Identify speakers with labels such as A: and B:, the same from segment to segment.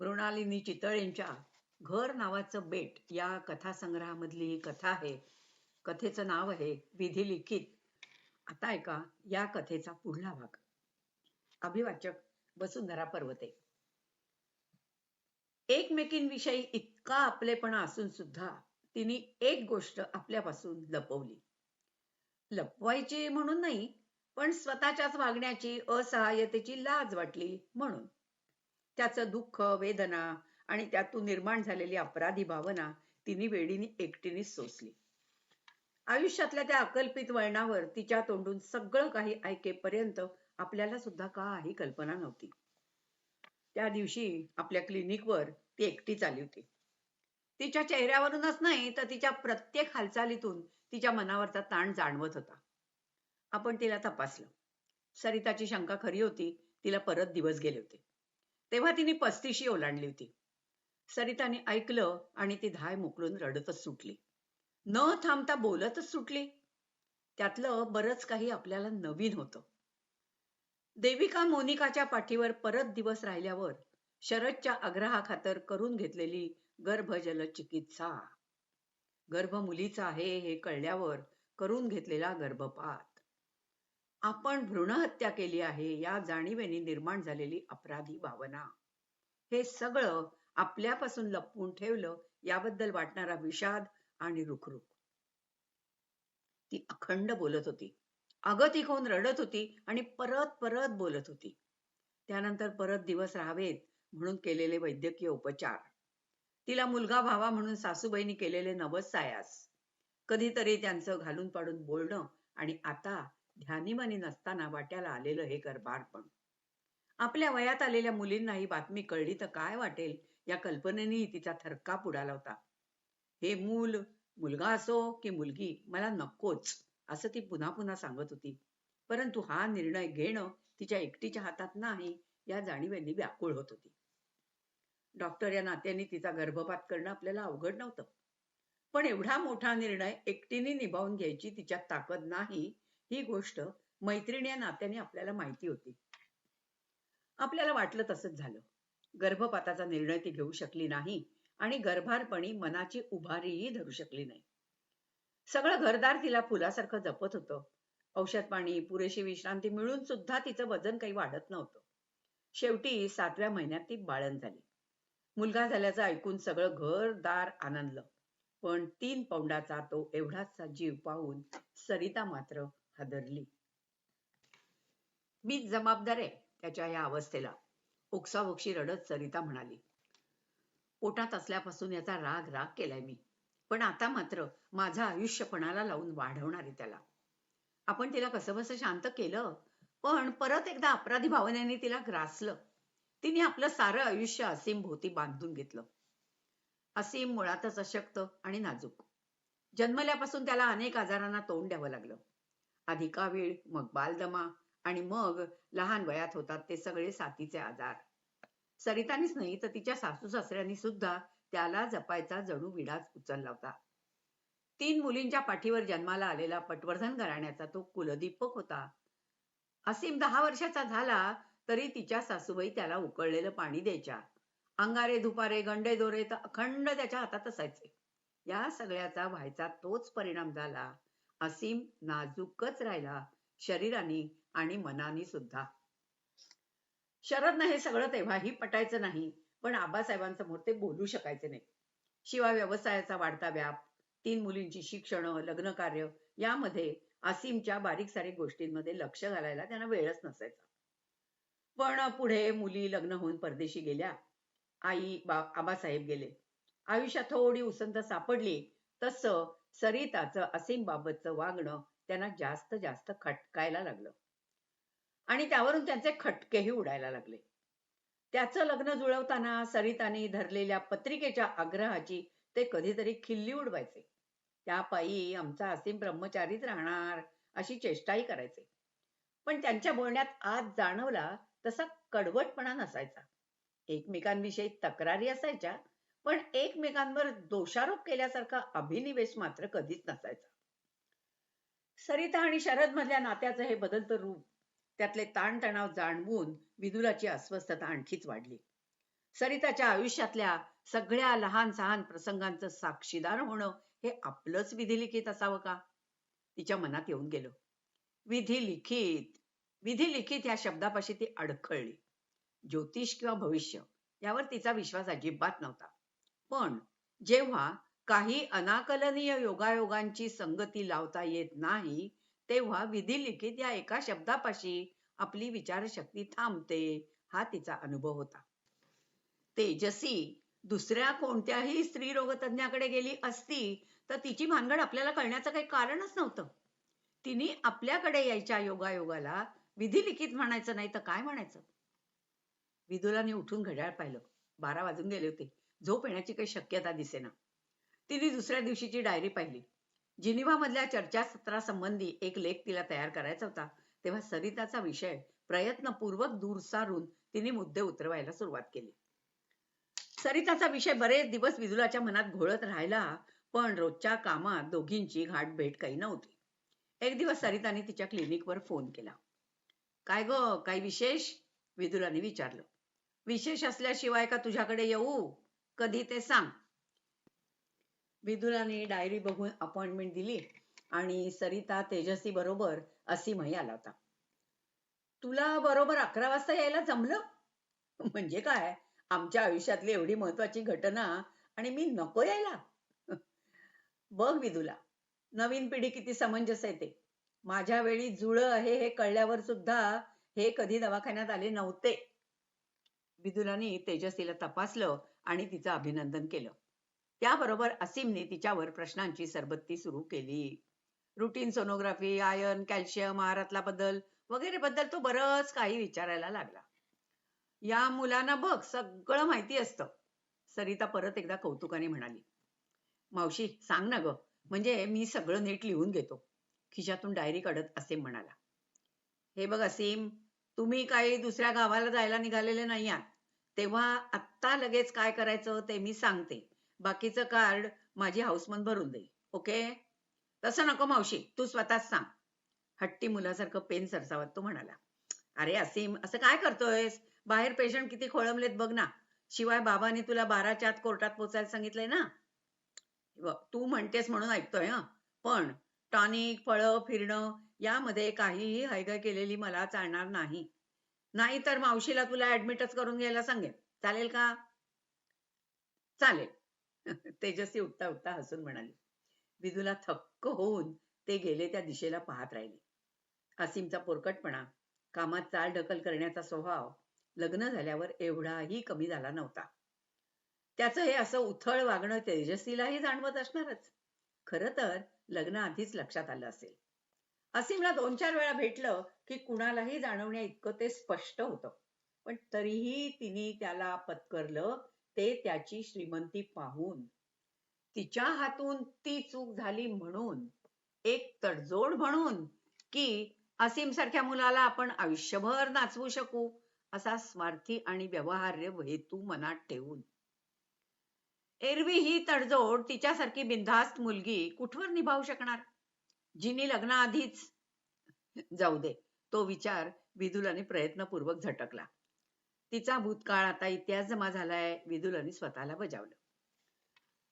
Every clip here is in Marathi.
A: मृणालिनी चितळेंच्या घर नावाचं बेट या कथासंग्रहामधली ही कथा आहे. कथेचं नाव आहे विधी लिखित. आता ऐका या कथेचा पुढला भाग. अभिवाचक वसुंधरा पर्वते. एकमेकींविषयी इतका आपलेपणा असून सुद्धा तिने एक गोष्ट आपल्यापासून लपवली. लपवायची म्हणून नाही पण स्वतःच्याच वागण्याची असहाय्यतेची लाज वाटली म्हणून. त्याचं दुःख वेदना आणि त्यातून निर्माण झालेली अपराधी भावना तिने वेडीने एकटीने सोसली. आयुष्यातल्या त्या अकल्पित वळणावर तिच्या तोंडून सगळं काही ऐकेपर्यंत आपल्याला सुद्धा काही कल्पना नव्हती. त्या दिवशी आपल्या क्लिनिकवर ती एकटीच आली होती. तिच्या चेहऱ्यावरूनच नाही तर तिच्या प्रत्येक हालचालीतून तिच्या मनावरचा ताण जाणवत होता. आपण तिला तपासलं. सरिताची शंका खरी होती तिला परत दिवस गेले होते. तेव्हा तिने पस्तीशी ओलांडली होती. सरिताने ऐकलं आणि ती धाय मोकळून रडतच सुटली. न थांबता बोलतच सुटली. त्यातलं बरंच काही आपल्याला नवीन होतं. देविका मोनिकाच्या पाठीवर परत दिवस राहिल्यावर शरदच्या आग्रहाखातर करून घेतलेली गर्भजल चिकित्सा. गर्भ मुलीचा आहे हे कळल्यावर करून घेतलेला गर्भपात. आपण भ्रूणहत्या केली आहे या जाणीवेने निर्माण झालेली अपराधी भावना. हे सगळं आपल्यापासून लपवून ठेवलं याबद्दल वाटणारा विषाद आणि रुखरुख. ती अखंड बोलत होती. अगं ती कोण रडत होती आणि परत परत बोलत होती. त्यानंतर परत दिवस राहावेत म्हणून केलेले वैद्यकीय उपचार. तिला मुलगा व्हावा म्हणून सासूबाईंनी केलेले नवस सायास. कधीतरी त्यांचं घालून पाडून बोलणं आणि आता ध्यानीमानी नसताना वाट्याला आलेलं हे गर्भारपण आपल्या वयात आलेल्या मुलींना ही बातमी कळली तर काय वाटेल या कल्पनेनेही तिचा थरकाप उडाला होता. हे मूल मुलगा असो की मुलगी मला नकोच असं ती पुन्हा पुन्हा सांगत होती. परंतु हा निर्णय घेणं तिच्या एकटीच्या हातात नाही या जाणीवेनी व्याकुळ होत होती. डॉक्टर या नात्याने तिचा गर्भपात करणं आपल्याला अवघड नव्हतं. पण एवढा मोठा निर्णय एकटीने निभावून घ्यायची तिच्यात ताकद नाही ही गोष्ट मैत्रिणी या नात्याने आपल्याला माहिती होती. आपल्याला वाटलं तसंच झालं. गर्भपाताचा निर्णय ती घेऊ शकली नाही आणि गर्भारपणी मनाची उभारीही धरू शकली नाही. सगळं घरदार तिला फुलासारखं जपत होतं. औषध पाणी पुरेशी विश्रांती मिळून सुद्धा तिचं वजन काही वाढत नव्हतं. शेवटी सातव्या महिन्यात ती बाळण झाली. मुलगा झाल्याचं ऐकून सगळं घरदार आनंदलं. पण तीन पौंडाचा तो एवढाचा जीव पाहून सरिता मात्र हादरली मीच जबाबदार आहे त्याच्या या अवस्थेला. ओक्साबोक्षी रडत सरिता म्हणाली पोटात असल्यापासून याचा राग राग केलाय मी. पण आता मात्र माझा आयुष्यपणाला लावून वाढवणार आहे त्याला. आपण तिला कसं बसं शांत केलं पण परत एकदा अपराधी भावनेने तिला ग्रासलं. तिने आपलं सारं आयुष्य असीम भोवती बांधून घेतलं. असीम मुळातच अशक्त आणि नाजूक. जन्मल्यापासून त्याला अनेक आजारांना तोंड द्यावं लागलं. आधी कावीळ मग बालदमा आणि मग लहान वयात होतात ते सगळे साथीचे आजार. सरितानीच नाही तर तिच्या सासू सासऱ्यांनी सुद्धा त्याला जपायचा जणू विडाच उचलला होता. तीन मुलींच्या पाठीवर जन्माला आलेला पटवर्धन घराण्याचा तो कुलदीपक होता. असीम दहा वर्षाचा झाला तरी तिच्या सासूबाई त्याला उकळलेलं पाणी द्यायच्या. अंगारे दुपारे गंडे दोरे तर अखंड त्याच्या हातात असायचे. या सगळ्याचा व्हायचा तोच परिणाम झाला. असीम नाजूकच राहिला शरीराने आणि मनाने सुद्धा. शरदनं हे सगळं तेव्हाही पटायचं नाही पण आबासाहेबांसमोर ते बोलू शकायचे नाही. शिवाय व्यवसायाचा वाढता व्याप तीन मुलींची शिक्षण लग्न कार्य यामध्ये असीमच्या बारीक सारीक गोष्टींमध्ये लक्ष घालायला त्यांना वेळच नसायचा. पण पुढे मुली लग्न होऊन परदेशी गेल्या. आई बा आबासाहेब गेले. आयुष्यात थोडी उसंत सापडली तसं सरिताचं असीम बाबतचं वागणं त्यांना जास्त जास्त खटकायला लागलं. आणि त्यावरून त्यांचे खटकेही उडायला लागले. त्याचं लग्न जुळवताना सरिताने धरलेल्या पत्रिकेच्या आग्रहाची ते कधीतरी खिल्ली उडवायचे. त्या पायी आमचा असीम ब्रह्मचारीच राहणार अशी चेष्टाही करायचे. पण त्यांच्या बोलण्यात आज जाणवला तसा कडवटपणा नसायचा. एकमेकांविषयी तक्रारी असायच्या पण एकमेकांवर दोषारोप केल्यासारखा अभिनिवेश मात्र कधीच नसायचा. सरिता आणि शरद मधल्या नात्याचं हे बदलतं रूप त्यातले ताणतणाव जाणवून विदुलाची अस्वस्थता आणखीच वाढली. सरिताच्या आयुष्यातल्या सगळ्या लहान सहान प्रसंगांचं साक्षीदार होणं हे आपलंच विधिलिखित असावं का? तिच्या मनात येऊन गेलं. विधी लिखित विधी लिखित या शब्दापाशी ती अडखळली. ज्योतिष किंवा भविष्य यावर तिचा विश्वास अजिबात नव्हता. पण जेव्हा काही अनाकलनीय योगायोगांची संगती लावता येत नाही तेव्हा विधी लिखित या एका शब्दापाशी आपली विचारशक्ती थांबते हा तिचा अनुभव होता. तेजसी दुसऱ्या कोणत्याही स्त्री रोगतज्ञाकडे गेली असती तर तिची भानगड आपल्याला कळण्याचं काही कारणच नव्हतं. तिने आपल्याकडे यायच्या योगायोगाला विधी लिखित म्हणायचं नाही तर काय म्हणायचं? विदुलाने उठून घड्याळ पाहिलं. बारा वाजून गेले होते. झोप येण्याची काही शक्यता दिसेना. तिने दुसऱ्या दिवशीची डायरी पाहिली. जिनिव्हा मधल्या चर्चासत्रासंबंधी एक लेख तिला तयार करायचा होता. तेव्हा सरिताचा विषय प्रयत्नपूर्वक दूर सारून तिने मुद्दे उतरवायला सुरुवात केली. सरिताचा विषय बरेच दिवस विदुलाच्या मनात घोळत राहिला पण रोजच्या कामात दोघींची घाट भेट काही नव्हती. एक दिवस सरिताने तिच्या क्लिनिकवर फोन केला. काय ग काही विशेष? विदुलाने विचारलं. विशेष असल्याशिवाय का तुझ्याकडे येऊ? कधी ते सांग. विदुराने डायरी बघून अपॉइंटमेंट दिली आणि सरिता तेजस्वी बरोबर असीमही आला होता. तुला बरोबर अकरा वाजता यायला जमलं? म्हणजे काय? आमच्या आयुष्यातली एवढी महत्वाची घटना आणि मी नको यायला. बघ विदुला नवीन पिढी किती समंजस आहे ते. माझ्या वेळी जुळं आहे हे कळल्यावर सुद्धा हे कधी दवाखान्यात आले नव्हते. विदुलाने तेजस्वीला तपासलं आणि तिचं अभिनंदन केलं. त्याबरोबर असीमने तिच्यावर प्रश्नांची सरबत्ती सुरू केली. रुटीन सोनोग्राफी आयर्न कॅल्शियम आहारातला बदल वगैरे बद्दल तो बरंच काही विचारायला लागला. या मुलांना बघ सगळं माहिती असतं. सरिता परत एकदा कौतुकाने म्हणाली मावशी सांग ना ग म्हणजे मी सगळं नीट लिहून घेतो. खिशातून डायरी काढत असेम म्हणाला हे बघ असीम तुम्ही काही दुसऱ्या गावाला जायला निघालेले नाही आहात. तेव्हा आत्ता लगेच काय करायचं ते मी सांगते. बाकीचं कार्ड माझी हाऊसमन भरून देईल ओके तसं नको मावशी तू स्वतःच सांग. हट्टी मुलासारखं पेन सरसावत तो म्हणाला. अरे असीम असं काय करतोयस? बाहेर पेशंट किती खोळंबलेत बघ ना. शिवाय बाबांनी तुला बाराच्या आत कोर्टात पोचायला सांगितलंय ना. तू म्हणतेस म्हणून ऐकतोय हा. पण टॉनिक फळं फिरणं यामध्ये काहीही हैगाय केलेली मला चालणार नाही. नाही तर मावशीला तुला ऍडमिटच करून घ्यायला सांगेन. चालेल का? चालेल. तेजस्वी उठता उठता हसून म्हणाली. विदूला थक्क होऊन ते गेले त्या दिशेला पाहत राहिले. असीमचा पोरकटपणा कामात चाल ढकल करण्याचा स्वभाव लग्न झाल्यावर एवढाही कमी झाला नव्हता. त्याचं हे असं उथळ वागणं तेजस्वीलाही जाणवत असणारच. खर तर लग्न आधीच लक्षात आलं असेल. असीमला दोन चार वेळा भेटलं की कुणालाही जाणवण्या इतकं ते स्पष्ट होतं. पण तरीही तिने त्याला पत्करलं ते त्याची श्रीमंती पाहून. तिच्या हातून ती चूक झाली म्हणून एक तडजोड म्हणून की असीम सारख्या मुलाला आपण आयुष्यभर नाचवू शकू असा स्वार्थी आणि व्यवहार्य हेतू मनात ठेवून. एरवी ही तडजोड तिच्यासारखी बिनधास्त मुलगी कुठवर निभावू शकणार? जिनी लग्नाआधीच जाऊ दे. तो विचार विदुलाने प्रयत्नपूर्वक झटकला. तिचा भूतकाळ आता इतिहास जमा झालाय विदुलाने स्वतःला बजावलं.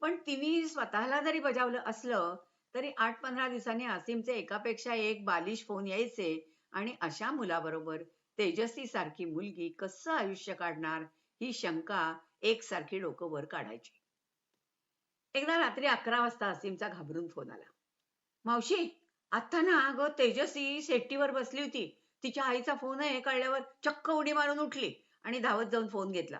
A: पण तिने स्वतःला जरी बजावलं असलं तरी आठ पंधरा दिवसांनी असीमचे एकापेक्षा एक बालिश फोन यायचे आणि अशा मुलाबरोबर तेजस्वी सारखी मुलगी कसं आयुष्य काढणार ही शंका एकसारखी डोकं वर काढायची. एकदा रात्री अकरा वाजता असीमचा घाबरून फोन आला. मावशी आता ना अगं तेजस्वी सेट्टीवर बसली होती. तिच्या आईचा फोन आहे कळल्यावर चक्क उडी मारून उठली आणि धावत जाऊन फोन घेतला.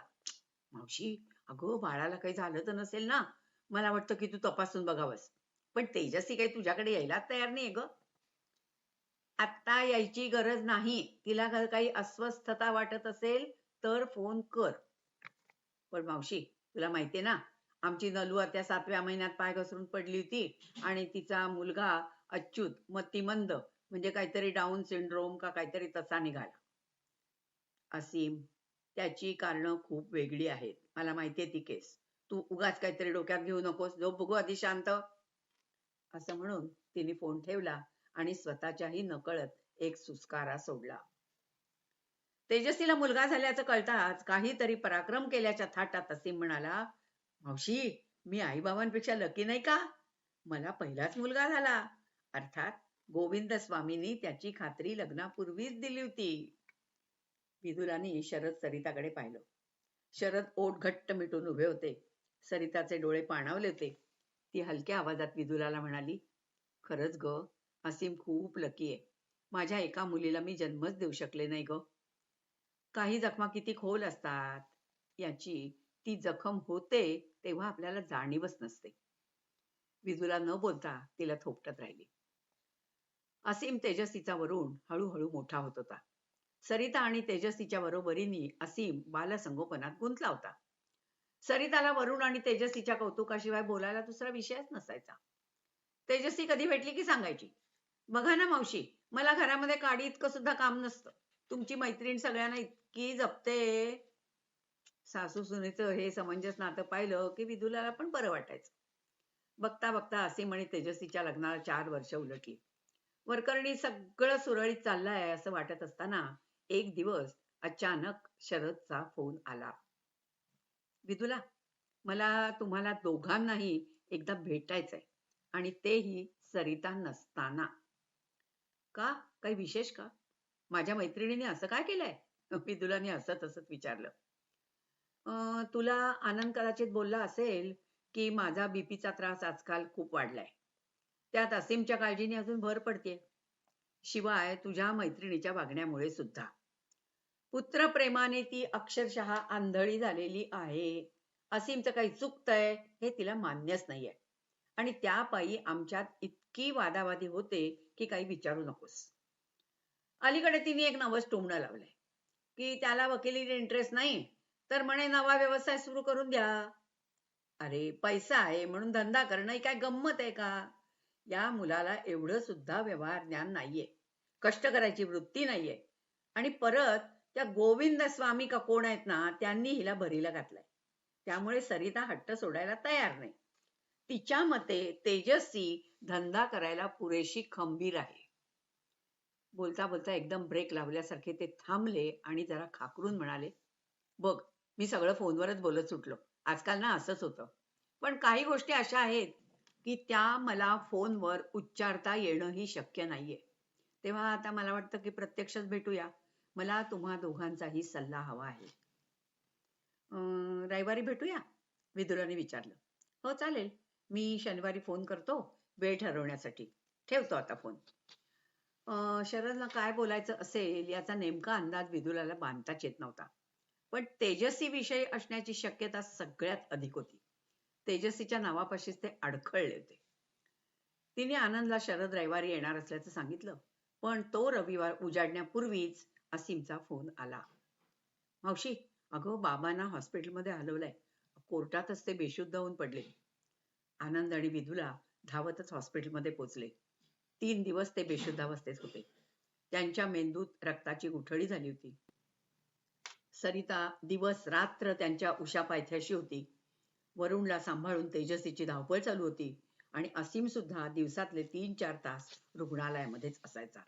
A: मावशी अगं बाळाला काही झालं तर नसेल ना? मला वाटतं की तू तपासून बघावंस. पण तेजस्वी काही तुझ्याकडे यायलाच तयार नाही ग. आत्ता यायची गरज नाही. तिला काही अस्वस्थता वाटत असेल तर फोन कर. पण मावशी तुला माहितीये ना आमची नलू आता सातव्या महिन्यात पाय घसरून पडली होती आणि तिचा मुलगा अच्युत मतिमंद म्हणजे काहीतरी डाऊन सिंड्रोम का काहीतरी तसा निघाला. असीम त्याची कारण खूप वेगळी आहेत. मला माहितीये ती केस तू उगाच काहीतरी डोक्यात घेऊ नकोस. जो बघू आधी शांत. असं म्हणून तिने फोन ठेवला आणि स्वतःच्याही नकळत एक सुस्कारा सोडला. तेजस्वीला मुलगा झाल्याचं कळताच काहीतरी पराक्रम केल्याच्या थाटात असीम म्हणाला मावशी मी आईबाबांपेक्षा लकी नाही का? मला पहिलाच मुलगा झाला. अर्थात गोविंद स्वामींनी त्याची खात्री लग्नापूर्वीच दिली होती. विदुराने शरद सरिताकडे पाहिलं. शरद ओठ घट्ट मिटून उभे होते. सरिताचे डोळे पाणावले होते. ती हलक्या आवाजात विदुराला म्हणाली खरंच ग असीम खूप लकी आहे. माझ्या एका मुलीला मी जन्मच देऊ शकले नाही ग. काही जखमा किती खोल असतात. याची ती जखम होते तेव्हा आपल्याला जाणीवच नसते. विदुला न बोलता तिला थोपटत राहिली. असीम तेजस्वीचा वरुण हळूहळू मोठा होत होता. सरिता आणि तेजस्वीच्या बरोबरीने असीम बालसंगोपनात गुंतला होता. सरिताला वरुण आणि तेजस्वीच्या कौतुकाशिवाय बोलायला दुसरा विषयच नसायचा. तेजस्वी कधी भेटली की सांगायची? बघा ना मावशी मला घरामध्ये काडी इतकं सुद्धा काम नसतं. तुमची मैत्रीण सगळ्यांना इतकी जपते. सासू सुनेचं हे समंजस नातं पाहिलं की विदुलाला पण बरं वाटायचं. बघता बघता असे म्हणे तेजस्वीच्या लग्नाला चार वर्ष उलटली. वरकरणी सगळं सुरळीत चाललंय असं वाटत असताना एक दिवस अचानक शरदचा फोन आला. विदुला मला तुम्हाला दोघांनाही एकदा भेटायचंय आणि तेही सरिता नसताना. का? काही विशेष का? माझ्या मैत्रिणीने असं काय केलंय? विदुलाने असत असत विचारलं. तुला आनंद कदाचित बोलला असेल की माझा बीपीचा त्रास आजकाल खूप वाढलाय. त्यात असीमच्या काळजीने अजून भर पडते शिवाय तुझ्या मैत्रिणीच्या वागण्यामुळे सुद्धा. पुत्रप्रेमाने ती अक्षरशः आंधळी झालेली आहे. असीमचं काही चुकतंय हे तिला मान्यच नाहीये. आणि त्यापायी आमच्यात इतकी वादावादी होते की काही विचारू नकोस. अलीकडे तिने एक नवस टोमणं लावलंय. की त्याला वकिलीने इंटरेस्ट नाही. तर म्हणे नवा व्यवसाय सुरू करून द्या. अरे पैसा आहे म्हणून धंदा करणं ही काय गंमत आहे का? या मुलाला एवढं सुद्धा व्यवहार ज्ञान नाहीये. कष्ट करायची वृत्ती नाहीये. आणि परत त्या गोविंद स्वामी का कोण आहेत ना त्यांनी हिला भरीला घातलाय. त्यामुळे सरिता हट्ट सोडायला तयार नाही. तिच्या मते तेजस्वी धंदा करायला पुरेशी खंबीर आहे. बोलता बोलता एकदम ब्रेक लावल्यासारखे ते थांबले आणि जरा खाकरून म्हणाले बघ मी सगळं फोनवरच बोलत सुटलो. आजकाल ना असंच होतं. पण काही गोष्टी अशा आहेत की त्या मला फोनवर उच्चारता येणंही शक्य नाहीये. तेव्हा आता मला वाटतं की प्रत्यक्षच भेटूया. मला तुम्हा दोघांचाही सल्ला हवा आहे. अं, रविवारी भेटूया? विदुराने विचारलं. हो चालेल. मी शनिवारी फोन करतो. वेळ ठरवण्यासाठी. ठेवतो आता फोन. शरदला काय बोलायचं असेल याचा नेमका अंदाज विदुराला बांधताच येत नव्हता. पण तेजस्वी विषयी असण्याची शक्यता सगळ्यात अधिक होती. तेजस्वीच्या नावापाशीच ते अडखळले होते. तिने आनंदला शरद रविवारी येणार असल्याचं सांगितलं पण तो रविवार उजाडण्यापूर्वीच असीमचा फोन आला. मावशी अगं बाबांना हॉस्पिटलमध्ये हलवलंय. कोर्टातच ते बेशुद्ध होऊन पडले. आनंद आणि विधूला धावतच हॉस्पिटलमध्ये पोचले. तीन दिवस ते बेशुद्धावस्थेत होते. त्यांच्या मेंदूत रक्ताची गुठळी झाली होती. सरिता दिवस रात्र त्यांच्या उषा पायथ्याशी होती. वरुणला सांभाळून तेजस्वीची धावपळ चालू होती आणि असीम सुद्धा दिवसातले तीन चार तास रुग्णालयामध्येच असायचा.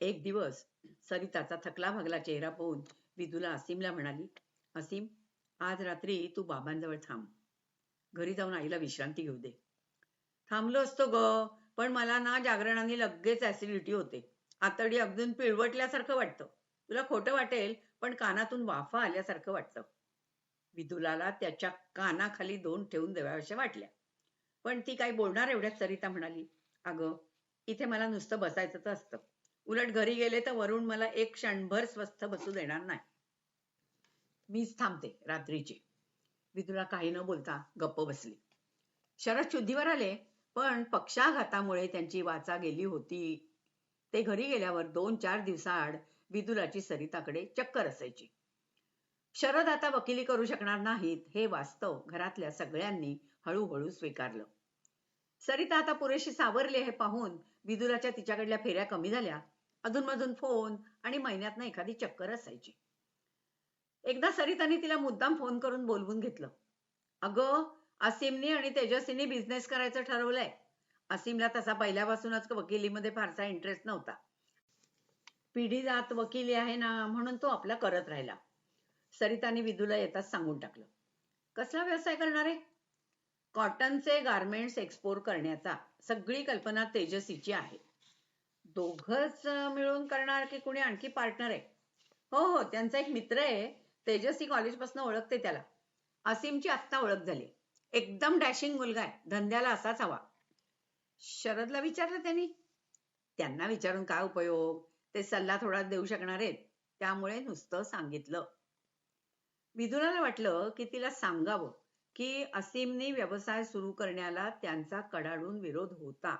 A: एक दिवस सरिताचा थकला भागला चेहरा पाहून विदूला असीमला म्हणाली असीम आज रात्री तू बाबांजवळ थांब. घरी जाऊन आईला विश्रांती घेऊ दे. थांबलो असतो ग पण मला ना जागरणाने लगेच ऍसिडिटी होते. आतडी अगदी पिळवटल्यासारखं वाटतं. तुला खोटं वाटेल पण कानातून वाफा आल्यासारखं वाटतं. विदुलाला त्याच्या कानाखाली दोन ठेवून द्याव्याशा वाटल्या. पण ती काही बोलणार एवढ्याच सरिता म्हणाली अगं इथे मला नुसतं बसायचं तर असतं. उलट घरी गेले तर वरून मला एक क्षणभर स्वस्थ बसू देणार नाही. मीच थांबते रात्रीची. विदुला काही न बोलता गप्प बसली. शरद शुद्धीवर आले पण पक्षाघातामुळे त्यांची वाचा गेली होती. ते घरी गेल्यावर दोन चार दिवसाआड विदुलाची सरिताकडे चक्कर असायची. शरद आता वकिली करू शकणार नाहीत हे वास्तव घरातल्या सगळ्यांनी हळूहळू स्वीकारलं. सरिता आता पुरेशी सावरली हे पाहून विदुलाच्या तिच्याकडल्या फेऱ्या कमी झाल्या. अधूनमधून फोन आणि महिन्यातनं एखादी चक्कर असायची. एकदा सरिताने तिला मुद्दाम फोन करून बोलवून घेतलं. अगं असीमनी आणि तेजस्वीनी बिझनेस करायचं ठरवलंय. असीमला तसा पहिल्यापासूनच वकिलीमध्ये फारसा इंटरेस्ट नव्हता. पिढी जात वकिली आहे ना म्हणून तो आपला करत राहिला. सरिताने विदूला येताच सांगून टाकलं. कसला व्यवसाय करणार आहे? कॉटनचे गारमेंट्स एक्सपोर्ट करण्याचा सगळी कल्पना तेजसीची आहे. दोघच मिळून करणार की कुणी आणखी पार्टनर आहे? हो हो त्यांचा एक मित्र आहे. तेजसी कॉलेजपासून ओळखते त्याला. असीमची आत्ता ओळख झाली. एकदम डॅशिंग मुलगा आहे. धंद्याला असाच हवा. शरदला विचारलं त्यांनी. त्यांना विचारून काय उपयोग? ते सल्ला थोडा देऊ शकणार आहेत. त्यामुळे नुसतं सांगितलं. विदुराला वाटलं की तिला सांगावं की असीमने व्यवसाय सुरू करण्याला त्यांचा कडाडून विरोध होता.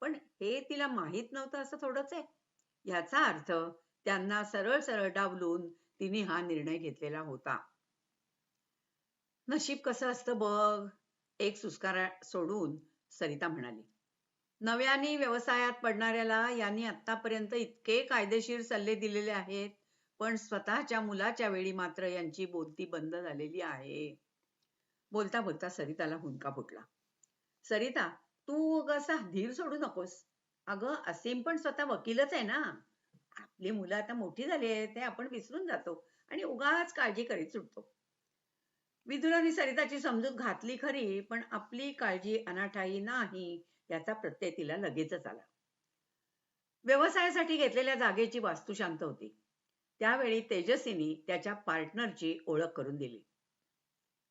A: पण हे तिला माहीत नव्हतं असं थोडंच आहे. याचा अर्थ त्यांना सरळ सरळ डावलून तिने हा निर्णय घेतलेला होता. नशीब कसं असतं बघ? एक सुस्कारा सोडून सरिता म्हणाली. नव्याने व्यवसायात पडणाऱ्याला यांनी आतापर्यंत इतके कायदेशीर सल्ले दिलेले आहेत पण स्वतःच्या मुलाच्या वेळी मात्र यांची बोलती बंद झालेली आहे. बोलता बोलता सरिताला हुंका फुटला. सरिता तू असा धीर सोडू नकोस. अगं असीम पण स्वतः वकीलच आहे ना. आपली मुलं आता मोठी झाली आहेत ते आपण विसरून जातो आणि उगाच काळजी करीत सुटतो. विदुराने सरिताची समजूत घातली खरी पण आपली काळजी अनाठाई नाही. याचा प्रत्यय तिला लगेचच आला. व्यवसायासाठी घेतलेल्या जागेची वास्तू शांत होती. त्यावेळी तेजस्वीनी त्याच्या पार्टनरची ओळख करून दिली.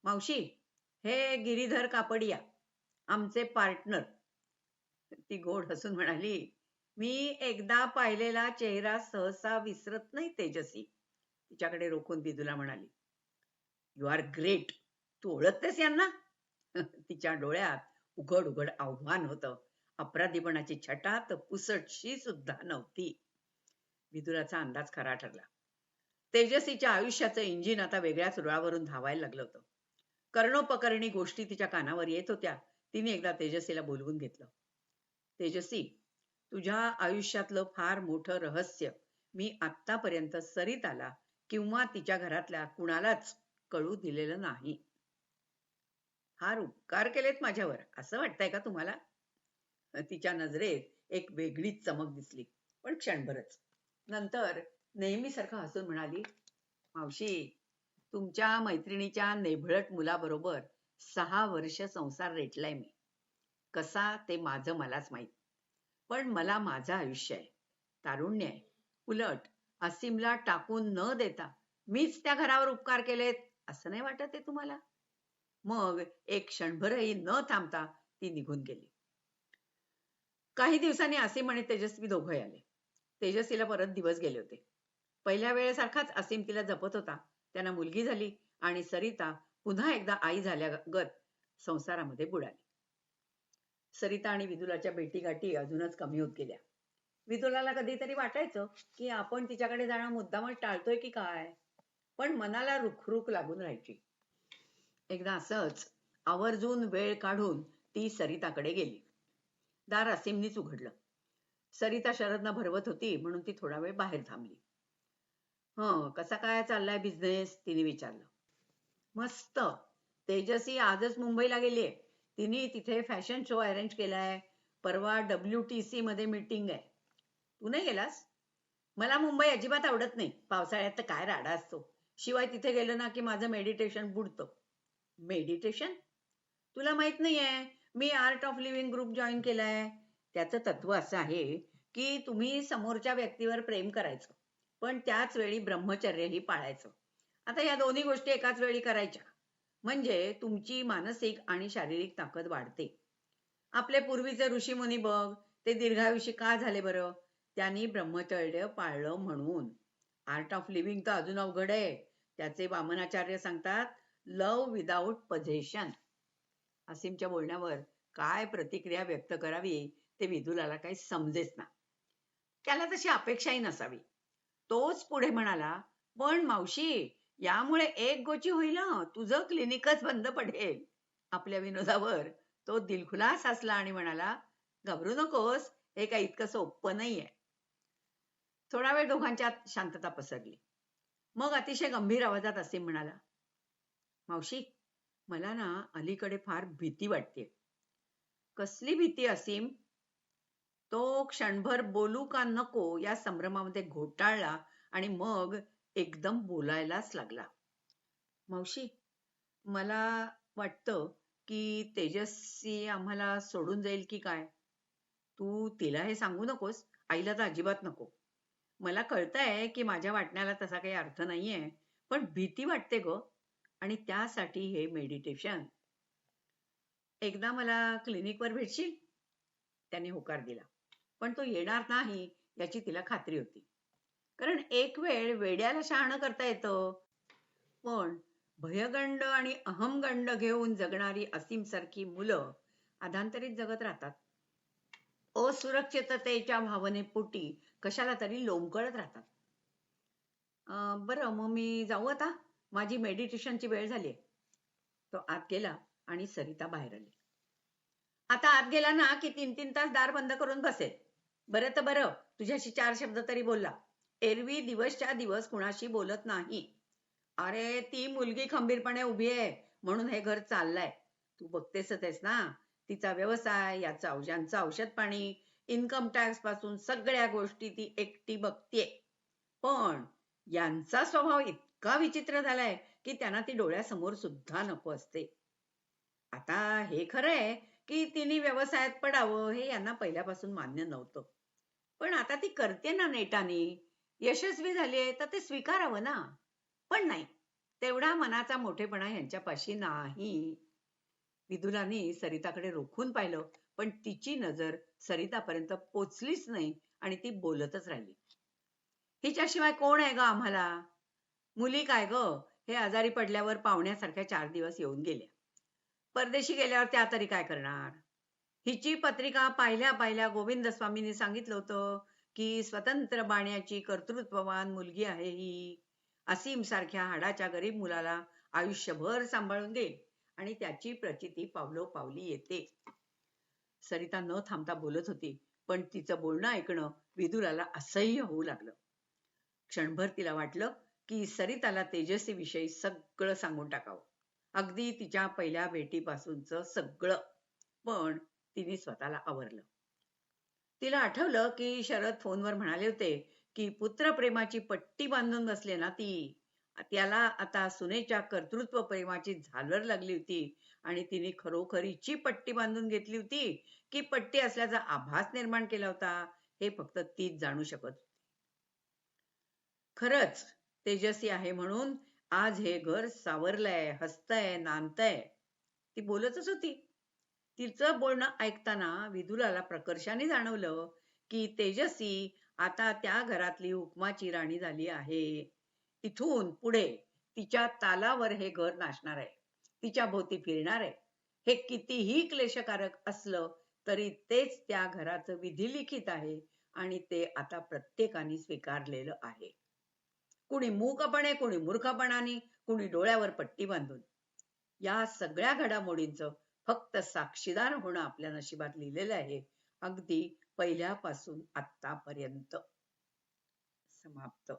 A: मावशी हे गिरीधर कापडिया आमचे पार्टनर. ती गोड हसून म्हणाली मी एकदा पाहिलेला चेहरा सहसा विसरत नाही तेजसी तिच्याकडे रोखून बिदूला म्हणाली यू आर ग्रेट तू ओळखतेस यांना? तिच्या डोळ्यात उघड उघड आव्हान होतं. अपराधीपणाची छटा तर पुसटशी सुद्धा नव्हती. विदुराचा अंदाज खरा ठरला. तेजसीच्या आयुष्याचं इंजिन आता वेगळ्याच रुळावरून धावायला लागलं होतं. कर्णोपकरणी गोष्टी तिच्या कानावर येत होत्या. तिने एकदा तेजसीला बोलवून घेतलं. तेजसी तुझ्या आयुष्यातलं फार मोठं रहस्य मी आतापर्यंत सरिताला किंवा तिच्या घरातल्या कुणालाच कळू दिलेलं नाही. फार उपकार केलेत माझ्यावर. असं वाटतंय का तुम्हाला? तिच्या नजरेत एक वेगळीच चमक दिसली पण क्षणभरच. नंतर नेहमीसारखं हसून म्हणाली मावशी तुमच्या मैत्रिणीच्या नेभळट मुलाबरोबर सहा वर्ष संसार रेटलाय मी. कसा ते माझं मलाच माहीत. पण मला माझं आयुष्य आहे. तारुण्य आहे. उलट असीमला टाकून न देता मीच त्या घरावर उपकार केलेत. असं नाही वाटत आहे तुम्हाला? मग एक क्षणभरही न थांबता ती निघून गेली. काही दिवसांनी असीम आणि तेजस्वी दोघंही आले. तेजस्वीला परत दिवस गेले होते. पहिल्या वेळेसारखाच असीम तिला जपत होता. त्यांना मुलगी झाली आणि सरिता पुन्हा एकदा आई झाल्यागत संसारामध्ये बुडाली. सरिता आणि विदुलाच्या भेटीगाठी अजूनच कमी होत गेल्या. विदुलाला कधीतरी वाटायचं की आपण तिच्याकडे जाणं मुद्दामच टाळतोय की काय? पण मनाला रुखरुख लागून राहायची. एकदा असंच आवर्जून वेळ काढून ती सरिताकडे गेली. दार असीमनीच उघडलं. सरिता शरदना भरवत होती म्हणून ती थोडा वेळ बाहेर थांबली. हं कसा काय चाललाय बिझनेस तिने विचारलं. मस्त. तेजसी आजच मुंबईला गेलीये. तिने तिथे फॅशन शो अरेंज केलाय. परवा डब्ल्यू टी सी मध्ये मीटिंग आहे. तू नाही गेलास? मला मुंबई अजिबात आवडत नाही. पावसाळ्यात तर काय राडा असतो. शिवाय तिथे गेलं ना की माझं मेडिटेशन बुडतं. मेडिटेशन? तुला माहीत नाहीये मी art of living group join केलाय. त्याचं तत्व असं आहे की तुम्ही समोरच्या व्यक्तीवर प्रेम करायचं पण त्याच वेळी ब्रह्मचर्यही पाळायचं. आता या दोन्ही गोष्टी एकाच वेळी करायच्या. म्हणजे तुमची मानसिक आणि शारीरिक ताकद वाढते. आपले पूर्वीचे ऋषीमुनी बघ ते दीर्घायुषी का झाले बरं? त्यांनी ब्रह्मचर्य पाळलं म्हणून. आर्ट ऑफ लिव्हिंग तर अजून अवघड आहे. त्याचे वामनाचार्य सांगतात लव विदाऊट पझेशन असीमच्या बोलण्यावर काय प्रतिक्रिया व्यक्त करावी ते विदुलाला काही समजेच ना. त्याला तशी अपेक्षाही नसावी. तोच पुढे म्हणाला पण मावशी यामुळे एक गोची होईल तुझं क्लिनिकच बंद पडेल. आपल्या विनोदावर तो दिलखुलास हसला आणि म्हणाला घाबरू नकोस हे काही इतकं सोपं नाहीये. थोडा वेळ दोघांच्या शांतता पसरली. मग अतिशय गंभीर आवाजात असीम म्हणाला मावशी मला ना अलीकडे फार भीती वाटते कसली भीती असीम? तो क्षणभर बोलू का नको या संभ्रमामध्ये घोटाळला आणि मग एकदम बोलायलाच लागला. मावशी मला वाटतं की तेजस्वी आम्हाला सोडून जाईल की काय? तू तिला हे सांगू नकोस आईला तर अजिबात नको. मला कळतंय की माझ्या वाटण्याला तसा काही अर्थ नाहीये पण भीती वाटते ग. आणि त्यासाठी हे मेडिटेशन एकदा मला क्लिनिकवर भेटशील? त्याने होकार दिला. पण तो येणार नाही याची तिला खात्री होती. कारण एक वेळ वेड्याला शहाणं करता येतं. पण भयगंड आणि अहमगंड घेऊन जगणारी असीम सारखी मुलं अधांतरीत जगत राहतात. असुरक्षिततेच्या भावनेपोटी कशाला तरी लोंबकळत राहतात. बरं मग मी जाऊ आता? माझी मेडिटेशनची वेळ झाली. तो आत गेला आणि सरिता बाहेर आली. आता आत गेला ना की तीन तीन तास दार बंद करून बसेल. बरं तर बरं तुझ्याशी चार शब्द तरी बोलला. एरवी दिवसच्या दिवस कुणाशी बोलत नाही. अरे ती मुलगी खंबीरपणे उभी आहे म्हणून हे घर चाललंय. तू बघतेस आहेस ना तिचा व्यवसाय याचा औषधांचं औषध पाणी इन्कम टॅक्सपासून सगळ्या गोष्टी ती एकटी बघतीये. पण यांचा स्वभाव इतका विचित्र झालाय की त्यांना ती डोळ्यासमोर सुद्धा नको असते. आता हे खरंय की तिने व्यवसायात पडावं हे यांना पहिल्यापासून मान्य नव्हतं. पण आता ती करते ना नेटाने. यशस्वी झालीये तर ते स्वीकारावं ना. पण नाही तेवढा मनाचा मोठेपणा यांच्यापाशी नाही. विदुलानी सरिताकडे रोखून पाहिलं पण तिची नजर सरितापर्यंत पोचलीच नाही आणि ती बोलतच राहिली. हिच्याशिवाय कोण आहे ग आम्हाला? मुली काय ग? हे आजारी पडल्यावर पाहुण्यासारख्या चार दिवस येऊन गेल्या. परदेशी गेल्यावर त्या तरी काय करणार? हिची पत्रिका पाहिल्या पाहिल्या गोविंद स्वामींनी सांगितलं होतं की स्वतंत्र बाण्याची कर्तृत्ववान मुलगी आहे ही. असीम सारख्या हाडाच्या गरीब मुलाला आयुष्यभर सांभाळून देईल आणि त्याची प्रचिती पावलो पावली येते. सरिता न थांबता बोलत होती पण तिचं बोलणं ऐकणं विदुराला असह्य होऊ लागलं. क्षणभर तिला वाटलं की सरिताला तेजस्वी विषयी सगळं सांगून टाकावं. अगदी तिच्या पहिल्या भेटीपासूनच सगळं पण तिने स्वतःला आवरलं. तिला आठवलं की शरद फोनवर म्हणाले होते की पुत्रप्रेमाची पट्टी बांधून बसले ना ती. त्याला आता सुनेच्या कर्तृत्व प्रेमाची झालर लागली होती आणि तिने खरोखरीची पट्टी बांधून घेतली होती की पट्टी असल्याचा आभास निर्माण केला होता हे फक्त तीच जाणू शकत होती. खरंच तेजस्वी आहे म्हणून आज हे घर सावरलंय हसतंय नांदतंय. ती बोलतच होती. तिचं बोलणं ऐकताना विदुराला प्रकर्षाने जाणवलं की तेजस्वी आता त्या घरातली हुकमाची राणी झाली आहे. इथून पुढे तिच्या तालावर हे घर नाचणार आहे. तिच्या भोवती फिरणार आहे. हे कितीही क्लेशकारक असलं तरी तेच त्या घराचं विधिलिखित आहे आणि ते आता प्रत्येकाने स्वीकारलेलं आहे. कुणी मूकपणे कुणी मूर्खपणाने कुणी डोळ्यावर पट्टी बांधून. या सगळ्या घडामोडींचं फक्त साक्षीदार होणं आपल्या नशिबात लिहिलेलं आहे. अगदी पहिल्यापासून आतापर्यंत समाप्त.